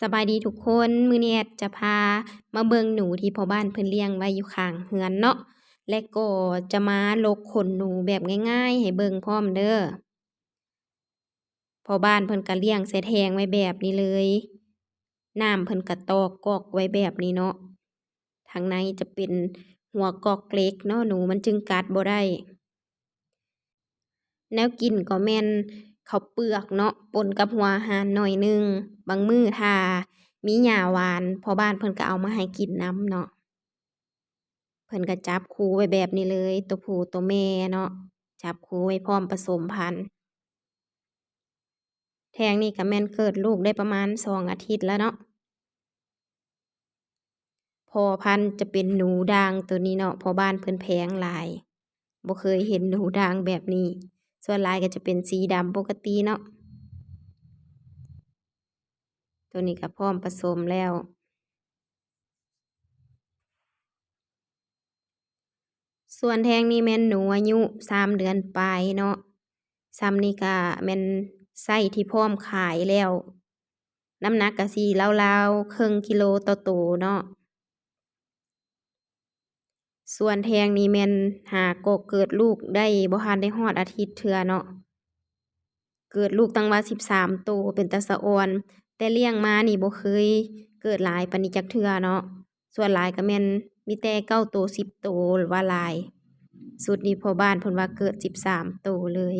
สบายดีทุกคนมื้อนี้แอดจะพามาเบิงหนูที่พ่อบ้านเพิ่นเลี้ยงไว้อยู่ข้างเรือนเนาะและก็จะมาลกขนหนูแบบง่ายๆ ให้เบิงพร้อมเด้อพ่อบ้านเพิ่นก็เลี้ยงใส่แทงไว้แบบนี้เลยน้ำเพิ่นก็ตอกกอกไว้แบบนี้เนาะข้างในจะเป็นหัวกอกเล็กเนาะหนูมันจึงกัดบ่ได้แนวกินก็แม่น ข้าวเปลือกเนาะปนกับหัวอาหารหน่อยหนึ่งบางมือถ้ามีหญ้าหวานพอบ้านเพิ่นก็เอามาให้กินน้ำเนาะเพิ่นก็จับคู่ไว้แบบนี้เลย ตัวผู้ตัวแม่เนาะจับคู่ไว้พร้อมผสมพันธุ์แทงนี่ก็แม่นเกิดลูกได้ประมาณสองอาทิตย์แล้วเนาะพ่อพันธุ์จะเป็นหนูด่างตัวนี้เนาะพอบ้านเพิ่นแพงหลายบ่เคยเห็นหนูด่างแบบนี้ ส่วนลายก็จะเป็นสีดำปกติเนาะตัวนี้ก็พร้อมผสมแล้ว ส่วนแทงนี่แม่นหนูอายุสามเดือนปลายเนาะส่ำนี้ก็แม่นไซซ์ที่พร้อมขายแล้ว น้ำหนักก็สิราวๆครึ่งกิโลต่อโตเนาะ ส่วนแทงนี่แม่นหาก็เกิดลูกได้บ่ทันได้ฮอดอาทิตย์เทื่อเนาะ เกิดลูกตั้งว่าสิบสามโตเป็นตาสะออน แต่เลี้ยงมานี่บ่เคยเกิดหลายปานนี้จักเทื่อเนาะ ส่วนหลายก็แม่นมีแต่เก้าโตสิบตหรือว่าหลาย สุดนี้พอบ้านเพิ่นว่าเกิดสิบสามโตเลย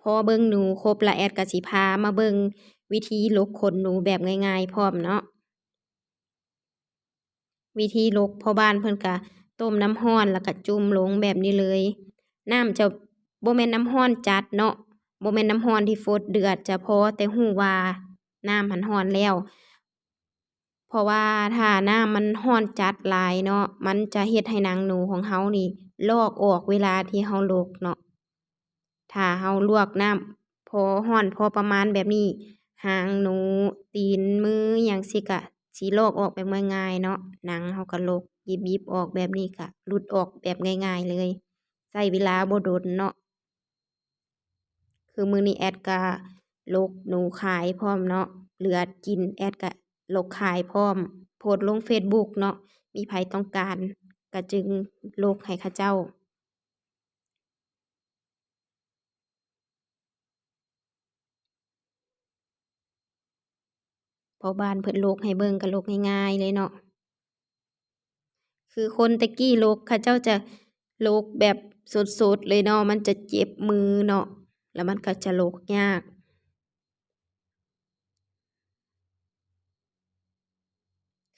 พอเบิ่งหนูครบล้วแอดก็สิพามาเบิ่งวิธีลกขนหนูแบบง่ายๆพร้อมเนาะ วิธีลกพ่อบ้านเพิ่นก็ต้มน้ำร้อนแล้วก็จุ่มลงแบบนี้เลย น้ำจะโบ่แมนน้ำร้อนจัดเนาะโบ่แมนน้ำร้อนที่ฟดเดือดจะพอแต่รู้ว่าน้ำหันร้อนแล้ว เพราะว่าถ้าน้ำมันร้อนจัดลายเนาะมันจะเฮ็ดให้หนังหนูของเรานี่ลอกออกเวลาที่เราลกเนาะถ้าเราลวกน้ำพอร้อนพอประมาณแบบนี้หางหนูตีนมืออิหยังซี้ก็ สิลอกออกแบบง่ายๆเนาะหนังเราก็ลกหยิบๆออกแบบนี้ก็หลุดออกแบบง่าย ๆ เลยใช้เวลาบ่โดนเนาะคือมือนี้แอดก็ลกหนูขายพร้อมเนาะเหลือกินแอดก็ลกขายพร้อม โพสลงเฟซบุ๊กเนาะมีไผต้องการก็จึงลกให้เขาเจ้า พอบ้านเพิ่นลกให้เบิ่งก็ลกง่ายๆเลยเนาะคือคนต่กี้โลกเขาเจ้าจะโลกแบบสดๆเลยเนาะมันจะเจ็บมือเนาะแล้วมันก็จะโลกยาก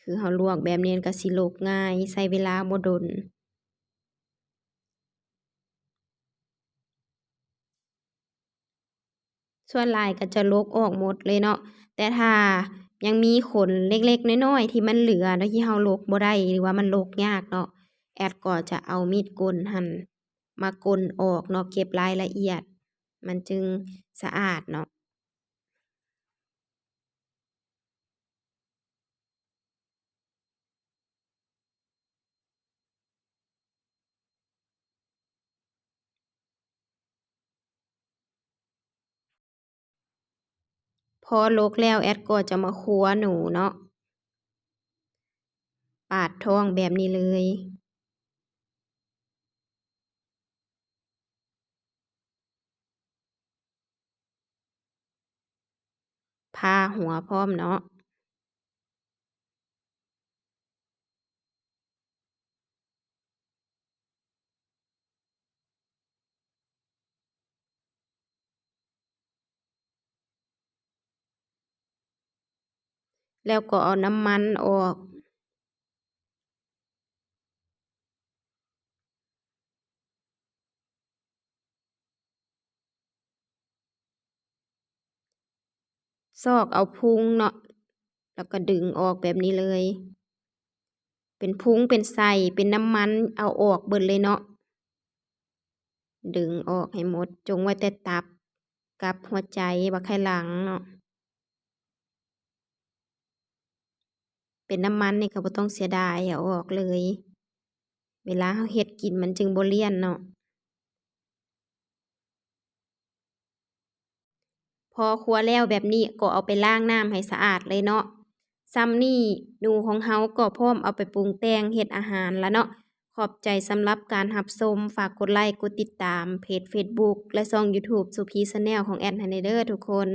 คือเราลวกแบบเนี้มันก็สิลกง่ายใช้เวลาบดน ส่วนลายก็จะลกออกหมดเลยเนาะแต่ถ้า ยังมีขนเล็กๆน้อยๆที่มันเหลือเนาะที่เราลกบ่ได้หรือว่ามันลกยากเนาะแอดก็จะเอามีดกลหั่นมากลออกเนาะเก็บรายละเอียด มันจึงสะอาดเนาะ พ อลกแล้วแอดก็จะมาคัวหนูเนาะปาดท้องแบบนี้เลยพาหัวพร้อมเนาะ แล้วก็เอาน้ำมันออก ซอกเอาพุงเนาะ แล้วก็ดึงออกแบบนี้เลย เป็นพุงเป็นไส้เป็นน้ำมันเอาออกเบิดเลยเนาะ ดึงออกให้หมด จงไว้แต่ตับกับหัวใจบักไข่หลังเนาะ เป็นน้ำมันนี่ก็บ่ต้องเสียดายเอาออกเลย เวลาเราเฮ็ดกินมันจึงบ่เลี่ยนเนาะพอคั่วแล้วแบบนี้ก็เอาไปล้างน้ำให้สะอาดเลยเนาะซ้ำนี่หนูของเฮาก็พร้อมเอาไปปรุงแต่งเฮ็ดอาหารแล้วเนาะขอบใจสำหรับการรับชมฝากกดไลค์กดติดตามเพจ Facebook และช่อง YouTube สุพี Channel ของแอดให้แหน่เด้อทุกคน